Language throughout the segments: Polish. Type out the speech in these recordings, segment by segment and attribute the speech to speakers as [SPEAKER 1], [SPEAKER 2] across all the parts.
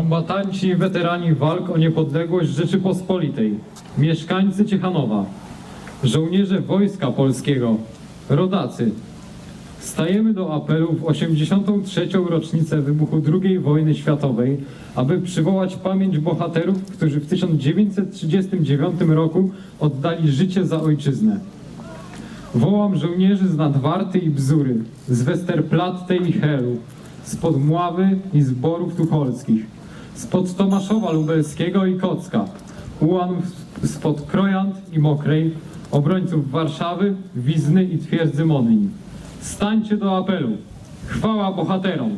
[SPEAKER 1] Kombatanci weterani walk o niepodległość Rzeczypospolitej, mieszkańcy Ciechanowa, żołnierze Wojska Polskiego, rodacy, stajemy do apelu w 83. rocznicę wybuchu II wojny światowej, aby przywołać pamięć bohaterów, którzy w 1939 roku oddali życie za ojczyznę. Wołam żołnierzy z Nadwarty i Bzury, z Westerplatte i Helu, spod Mławy i z Borów Tucholskich, spod Tomaszowa Lubelskiego i Kocka, ułanów spod Krojant i Mokrej, obrońców Warszawy, Wizny i Twierdzy Modlin. Stańcie do apelu. Chwała bohaterom!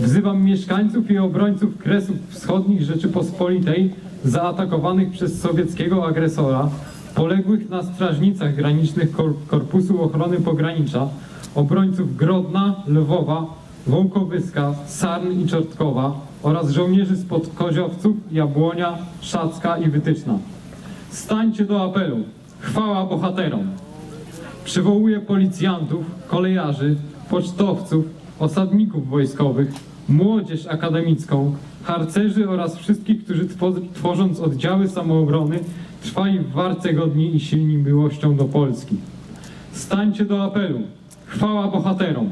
[SPEAKER 1] Wzywam mieszkańców i obrońców Kresów Wschodnich Rzeczypospolitej zaatakowanych przez sowieckiego agresora, poległych na strażnicach granicznych Kor- Korpusu Ochrony Pogranicza, obrońców Grodna, Lwowa, Wołkowyska, Sarn i Czortkowa oraz żołnierzy spod Koziowców, Jabłonia, Szacka i Wytyczna. Stańcie do apelu. Chwała bohaterom! Przywołuję policjantów, kolejarzy, pocztowców, osadników wojskowych, młodzież akademicką, harcerzy oraz wszystkich, którzy two- tworząc oddziały samoobrony trwali w warce godni i silni miłością do Polski. Stańcie do apelu. Chwała bohaterom!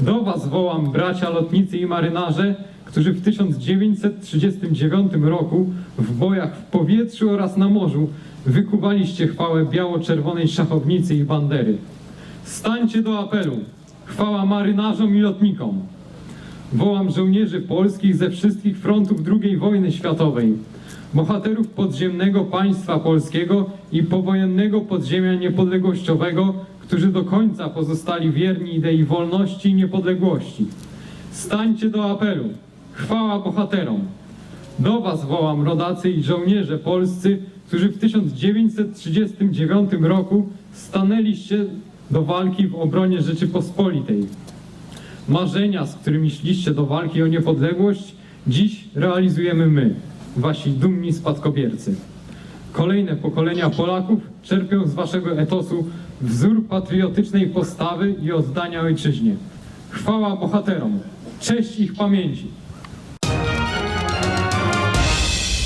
[SPEAKER 1] Do Was wołam bracia lotnicy i marynarze, którzy w 1939 roku w bojach w powietrzu oraz na morzu wykuwaliście chwałę biało-czerwonej szachownicy i bandery. Stańcie do apelu. Chwała marynarzom i lotnikom. Wołam żołnierzy polskich ze wszystkich frontów II wojny światowej, bohaterów podziemnego państwa polskiego i powojennego podziemia niepodległościowego, którzy do końca pozostali wierni idei wolności i niepodległości. Stańcie do apelu. Chwała bohaterom. Do Was wołam, rodacy i żołnierze polscy, którzy w 1939 roku stanęliście do walki w obronie Rzeczypospolitej. Marzenia, z którymi szliście do walki o niepodległość, dziś realizujemy my, wasi dumni spadkobiercy. Kolejne pokolenia Polaków czerpią z waszego etosu wzór patriotycznej postawy i oddania ojczyźnie. Chwała bohaterom, cześć ich pamięci.